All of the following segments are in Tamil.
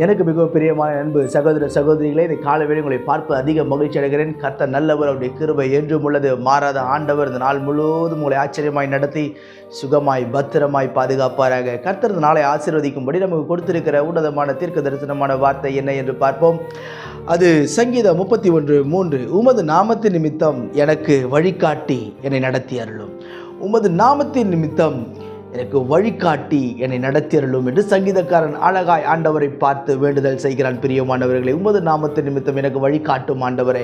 எனக்கு மிகவும் பிரியமான அன்பு சகோதர சகோதரிகளே இந்த காலவேளை உங்களை பார்ப்பது அதிக மகிழ்ச்சி அடைகிறேன். கத்த நல்லவர் அவருடைய கிருபை என்றும் உள்ளது. மாறாத ஆண்டவர் இந்த நாள் முழுவதும் உங்களை ஆச்சரியமாய் நடத்தி சுகமாய் பத்திரமாய் பாதுகாப்பாராக. கர்த்தர் நாளை ஆசீர்வதிக்கும்படி நமக்கு கொடுத்திருக்கிற உன்னதமான தீர்க்க தரிசனமான வார்த்தை என்ன என்று பார்ப்போம். அது சங்கீதம் முப்பத்தி ஒன்று மூன்று. உமது நாமத்தின் நிமித்தம் எனக்கு வழிகாட்டி என்னை நடத்தி அருளும். உமது நாமத்தின் நிமித்தம் எனக்கு வழிகாட்டி என்னை நடத்தியருளும் என்று சங்கீதக்காரன் அழகாய் ஆண்டவரை பார்த்து வேண்டுதல் செய்கிறான். பிரியமானவர்களே உமது நாமத்து நிமித்தம் எனக்கு வழிகாட்டும் ஆண்டவரே.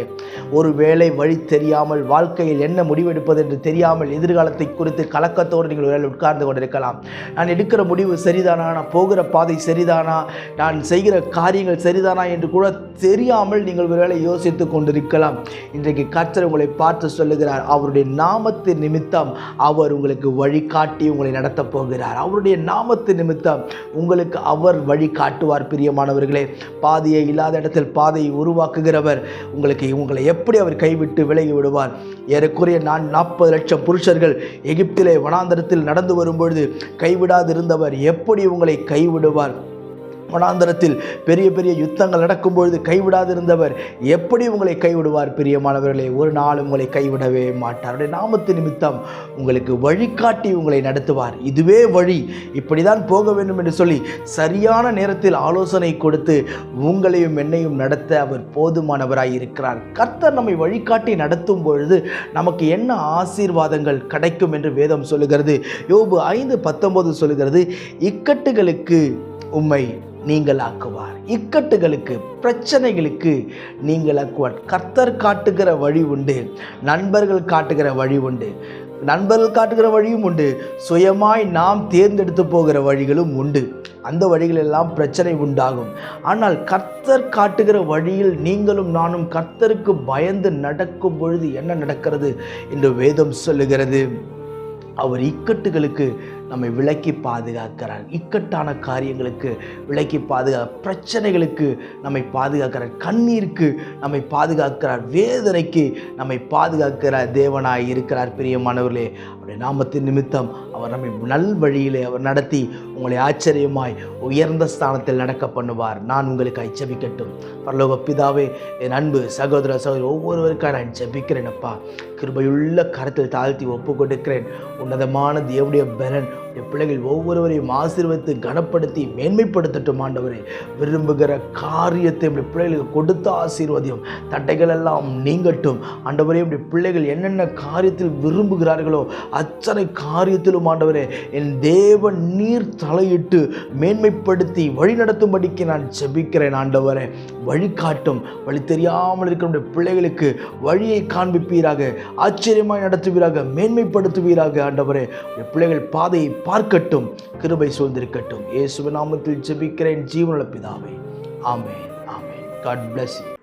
ஒருவேளை வழி தெரியாமல் வாழ்க்கையில் என்ன முடிவெடுப்பது என்று தெரியாமல் எதிர்காலத்தை குறித்து கலக்கத்தோடு நீங்கள் ஒருவேளை உட்கார்ந்து கொண்டிருக்கலாம். நான் எடுக்கிற முடிவு சரிதானா? நான் போகிற பாதை சரிதானா? நான் செய்கிற காரியங்கள் சரிதானா என்று கூட தெரியாமல் நீங்கள் ஒருவேளை யோசித்து கொண்டிருக்கலாம். இன்றைக்கு கர்த்தர் உங்களை பார்த்து சொல்லுகிறார் அவருடைய நாமத்தின் நிமித்தம் அவர் உங்களுக்கு வழிகாட்டி உங்களை நடத்த போகிறார். அவருடைய நாமத்து நிமித்தம் உங்களுக்கு அவர் வழி காட்டுவார் பிரியமானவர்களே. பாதையை இல்லாத இடத்தில் பாதையை உருவாக்குகிறவர் உங்களுக்கு உங்களை எப்படி அவர் கைவிட்டு விலகி விடுவார்? ஏறக்குறைய நான் நாற்பது லட்சம் புருஷர்கள் எகிப்திலே வனாந்தரத்தில் நடந்து வரும்பொழுது கைவிடாதிருந்தவர் எப்படி உங்களை கைவிடுவார்? வனாந்தரத்தில் பெரிய பெரிய யுத்தங்கள் நடக்கும்பொழுது கைவிடாதிருந்தவர் எப்படி உங்களை கைவிடுவார் பிரியமானவர்களே? ஒரு நாள் உங்களை கைவிடவே மாட்டார். அவருடைய நாமத்து நிமித்தம் உங்களுக்கு வழிகாட்டி உங்களை நடத்துவார். இதுவே வழி. இப்படி தான் போக வேண்டும் என்று சொல்லி சரியான நேரத்தில் ஆலோசனை கொடுத்து உங்களையும் என்னையும் நடத்த அவர் போதுமானவராய் இருக்கிறார். கர்த்தர் நம்மை வழிகாட்டி நடத்தும் பொழுது நமக்கு என்ன ஆசீர்வாதங்கள் கிடைக்கும் என்று வேதம் சொல்லுகிறது. யோபு ஐந்து பத்தொன்பது சொல்லுகிறது இக்கட்டுகளுக்கு உம்மை நீங்கள் ஆக்குவார் இக்கட்டுகளுக்கு பிரச்சனைகளுக்கு நீங்கள் ஆக்குவார் கர்த்தர் காட்டுகிற வழி உண்டு நண்பர்கள் காட்டுகிற வழி உண்டு நண்பர்கள் காட்டுகிற வழியும் உண்டு சுயமாய் நாம் தேர்ந்தெடுத்து போகிற வழிகளும் உண்டு. அந்த வழிகளெல்லாம் பிரச்சனை உண்டாகும். ஆனால் கர்த்தர் காட்டுகிற வழியில் நீங்களும் நானும் கர்த்தருக்கு பயந்து நடக்கும் பொழுது என்ன நடக்கிறது? என்று வேதம் சொல்லுகிறது. அவர் இக்கட்டுகளுக்கு நம்மை விலக்கி பாதுகாக்கிறார். இக்கட்டான காரியங்களுக்கு விலக்கி பாதுகா பிரச்சனைகளுக்கு நம்மை பாதுகாக்கிறார். கண்ணீருக்கு நம்மை பாதுகாக்கிறார். வேதனைக்கு நம்மை பாதுகாக்கிறார் தேவனாய் இருக்கிறார் பிரியமானவர்களே. அவருடைய நாமத்தின் நிமித்தம் அவர் நம்மை நல் வழியிலே அவர் நடத்தி உங்களை ஆச்சரியமாய் உயர்ந்த ஸ்தானத்தில் நடக்க பண்ணுவார். நான் உங்களுக்கு ஜெபிக்கட்டும் பரலோக பிதாவே என் அன்பு சகோதர சகோதரி ஒவ்வொருவருக்காக நான் ஜபிக்கிறேன் அப்பா. கிருபையுள்ள கரத்தில் தாழ்த்தி ஒப்பு கொடுக்கிறேன் உன்னதமான தேவனுடைய பலன் என் பிள்ளைகள் ஒவ்வொருவரையும் ஆசீர்வதித்து கனப்படுத்தி மேன்மைப்படுத்தட்டும் ஆண்டவரே. விரும்புகிற காரியத்தை இப்படி பிள்ளைகளுக்கு கொடுத்த ஆசீர்வதியும் தட்டைகள் எல்லாம் நீங்கட்டும். ஆண்டவரே இப்படி பிள்ளைகள் என்னென்ன காரியத்தில் விரும்புகிறார்களோ அத்தனை காரியத்திலும் ஆண்டவரே என் தேவன் நீர் தலையிட்டு மேன்மைப்படுத்தி வழி நடத்தும்படிக்கு நான் செபிக்கிறேன் ஆண்டவரே. வழிகாட்டும் வழி தெரியாமல் இருக்கிற பிள்ளைகளுக்கு வழியை காண்பிப்பீராக ஆச்சரியமாய் நடத்துவீராக மேன்மைப்படுத்துவீராக ஆண்டவரே. பிள்ளைகள் பாதையை பார்க்கட்டும் கிருபை சூழ்ந்திருக்கட்டும். இயேசுவ நாமத்தில் ஜெபிக்கிறேன் ஜீவனுள்ள பிதாவே. ஆமே ஆமென். God plus you.